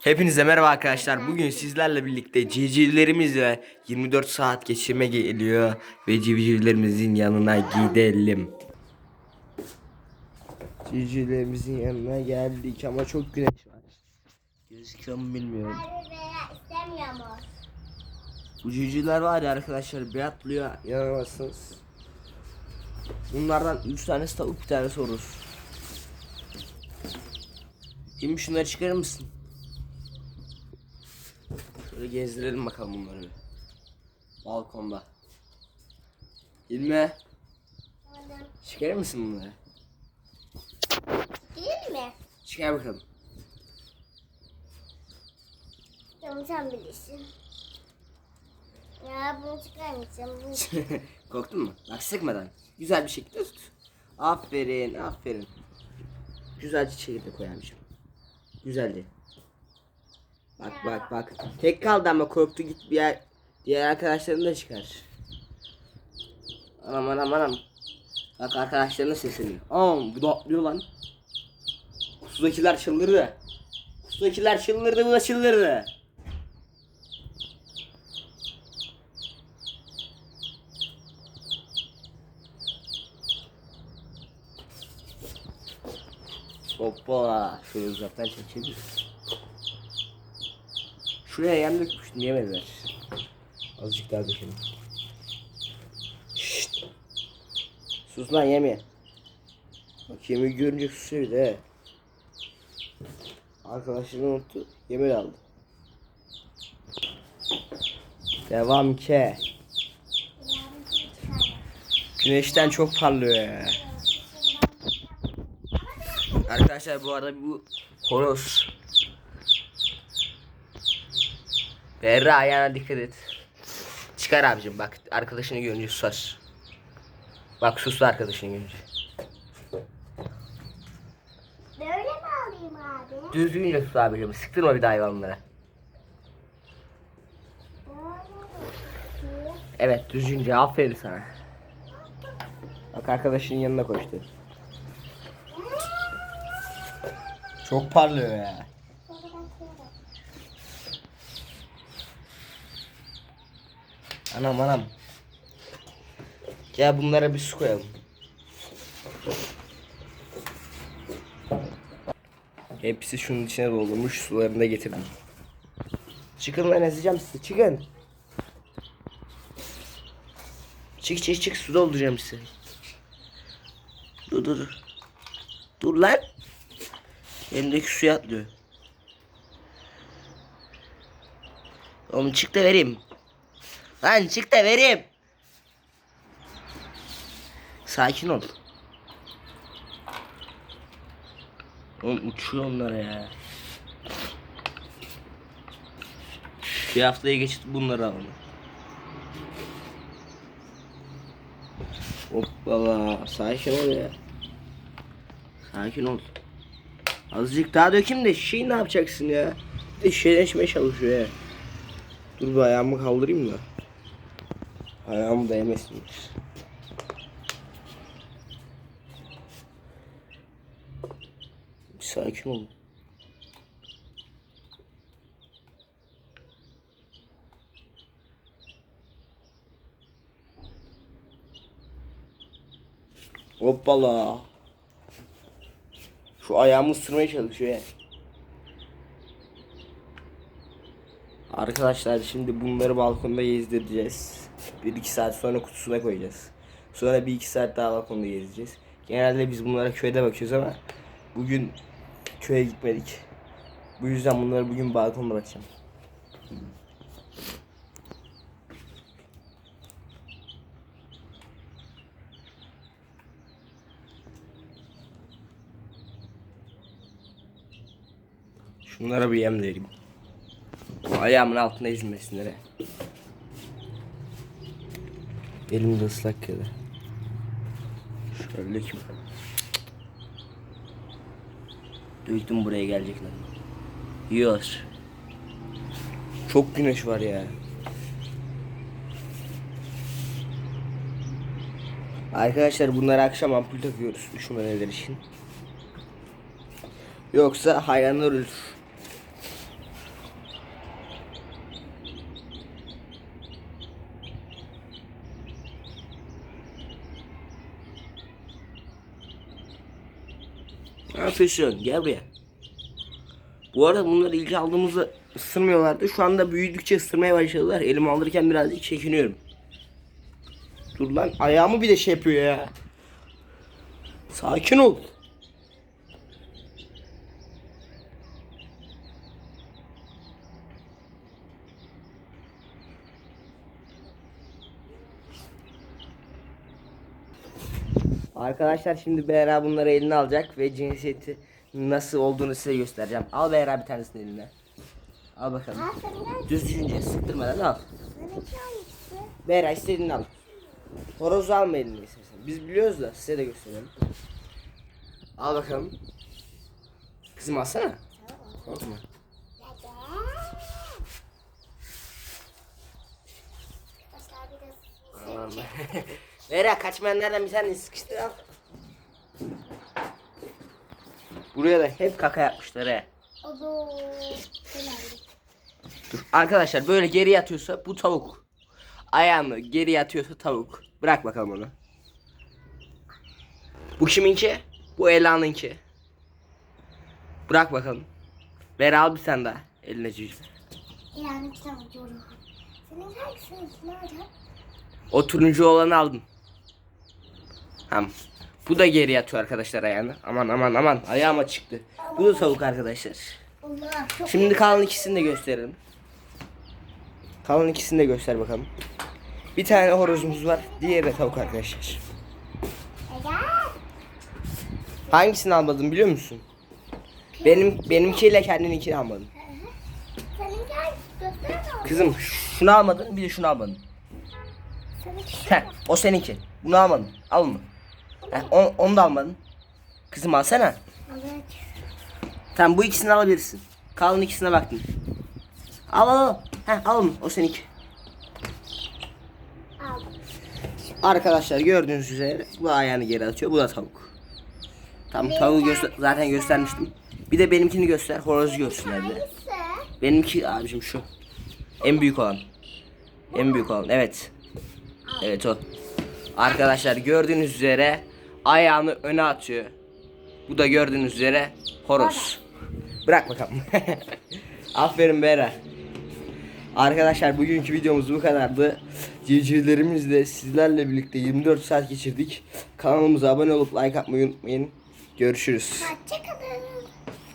Hepinize merhaba arkadaşlar. Bugün sizlerle birlikte civcivlerimizle 24 saat geçirme geliyor ve civcivlerimizin yanına gidelim. Civcivlerimizin yanına geldik ama çok güneş var. Gözüküyor mu bilmiyorum. Bu civcivler var ya arkadaşlar bir atlıyor inanamazsınız. Bunlardan 3 tanesi tavuk bir tanesi horoz. Şimdi şunları çıkarır mısın? Gezdirelim bakalım bunları. Balkonda. İlme çıkarır mısın bunları? Değil mi? Çıkar bakalım. Tamam sen bilirsin. Ya bunu çıkarmayacağım. Bunu... Korktun mu? Bak sıkmadan. Güzel bir şekilde tut. Aferin, aferin. Güzel çiçeği de koyarmışım. Güzeldi. Bak bak bak. Tek kaldı ama korktu git bir yer. Diğer arkadaşlarını da çıkar. Anam anam anam. Bak arkadaşlarına sesleniyor. Aa bu da atlıyor lan. Kutudakiler çıldırdı. Kutudakiler çıldırdı bu da çıldırdı. Hoppa. Şöyle uzaktan çekelim. Şuraya yem dökmüştüm yemediler. Azıcık daha dökelim. Şşt. Sus lan yeme. Bak yemeği görünce susuyor bir de. Arkadaşını unuttu. Yemeği aldı. Devam ke. Güneşten çok parlıyor. Arkadaşlar bu arada bu horoz. Berra ayağına dikkat et. Çıkar abicim bak arkadaşını görünce susar. Bak sustu arkadaşını görünce. Böyle mi alayım abi? Düzgünce sus abicim. Sıktırma bir daha hayvanlara. Böyle mi? Evet düzgünce aferin sana. Bak arkadaşının yanına koştu. Çok parlıyor ya. Anam anam. Gel bunlara bir su koyalım. Hepsi şunun içine doldurmuş sularını da getirdim. Çıkın lan ezeceğim sizi çıkın. Çık çık çık su dolduracağım size. Dur dur dur. Dur lan. Elimdeki suya atlıyor. Oğlum çık da vereyim. Lan çık da vereyim. Sakin ol. Oğlum uçuyor onlar ya. Bir haftaya geçit bunları alalım. Hoppala sakin ol ya. Sakin ol. Azıcık daha dökeyim de şey ne yapacaksın ya? Bir de çalışıyor ya. Dur bir ayağımı kaldırayım da. Ayağımı değmesin. Bir sakin ol. Hoppala. Şu ayağımı ısırmaya çalışıyor ya. Arkadaşlar şimdi bunları balkonda gezdireceğiz. 1-2 saat sonra kutusuna koyacağız. Sonra 1-2 saat daha balkonda gezeceğiz. Genelde biz bunlara köyde bakıyoruz ama bugün köye gitmedik. Bu yüzden bunları bugün balkonda bakacağım. Şunlara bir yem vereyim. Ayağımın altında ezmesinler. he. Elim de ıslak da. Şöyle ki. Döktüm buraya gelecekler. Yiyor. Çok güneş var ya. Arkadaşlar bunları akşam ampul takıyoruz üşümeler için. Yoksa hayvanlar ölür. Ne yapıyorsun? Gel buraya. Bu arada bunları ilk aldığımızda ısırmıyorlardı. Şu anda büyüdükçe ısırmaya başladılar. Elimi alırken birazcık çekiniyorum. Dur lan ayağımı bir de şey yapıyor ya. Sakin ol. Arkadaşlar şimdi Behra bunları eline alacak ve cinsiyeti nasıl olduğunu size göstereceğim. Al Behra bir tanesini eline. Al bakalım. Aa senin hangisi? Düz düşünce sıktırmadan al. Behra istediğini al. Horozu alma eline istersen. Biz biliyoruz da size de gösterelim. Al bakalım. Kızım alsana. Korkma. Arkadaşlar bir Behra kaçmayanlardan bir tane sıkıştır al. Buraya da hep kaka yapmışlar he. Abo. Dur. Arkadaşlar böyle geri yatıyorsa bu tavuk. Ayağını geri yatıyorsa tavuk. Bırak bakalım onu. Bu kiminki? Bu Ela'nınki. Bırak bakalım. Ver al bir tane daha. Eline cüce. Yani kitap okuyorum. Senin hangisi? Nerede? O turuncu olanı aldın. Tamam. Bu da geri yatıyor arkadaşlar ayağını. Aman aman aman ayağıma çıktı. Bu da tavuk arkadaşlar. Şimdi kalan ikisini de gösterelim. Kalan ikisini de göster bakalım. Bir tane horozumuz var. Diğeri de tavuk arkadaşlar. Hangisini almadın biliyor musun? Benim benimkiyle kendininkini almadın. Kızım şunu almadın bir de şunu almadın. Heh, o seninki. Bunu almadın. Al onu. Heh, onu, onu da almadın. Kızım alsana. Evet. Tamam bu ikisini alabilirsin. Kalan ikisine baktın. Al al al. Heh, al onu. O seninki. Aldım. Arkadaşlar gördüğünüz üzere bu ayağını geri atıyor. Bu da tavuk. Tamam tavuğu göster zaten göstermiştim. Bir de benimkini göster. Horozu görsünler bir de. Benimki abicim şu. En büyük olan. En büyük olan. Evet. Evet o. Arkadaşlar gördüğünüz üzere ayağını öne atıyor. Bu da gördüğünüz üzere horoz. Bırak bakalım. Aferin Bera. Arkadaşlar bugünkü videomuz bu kadardı. Civcivlerimizle sizlerle birlikte 24 saat geçirdik. Kanalımıza abone olup like atmayı unutmayın. Görüşürüz. Hoşçakalın.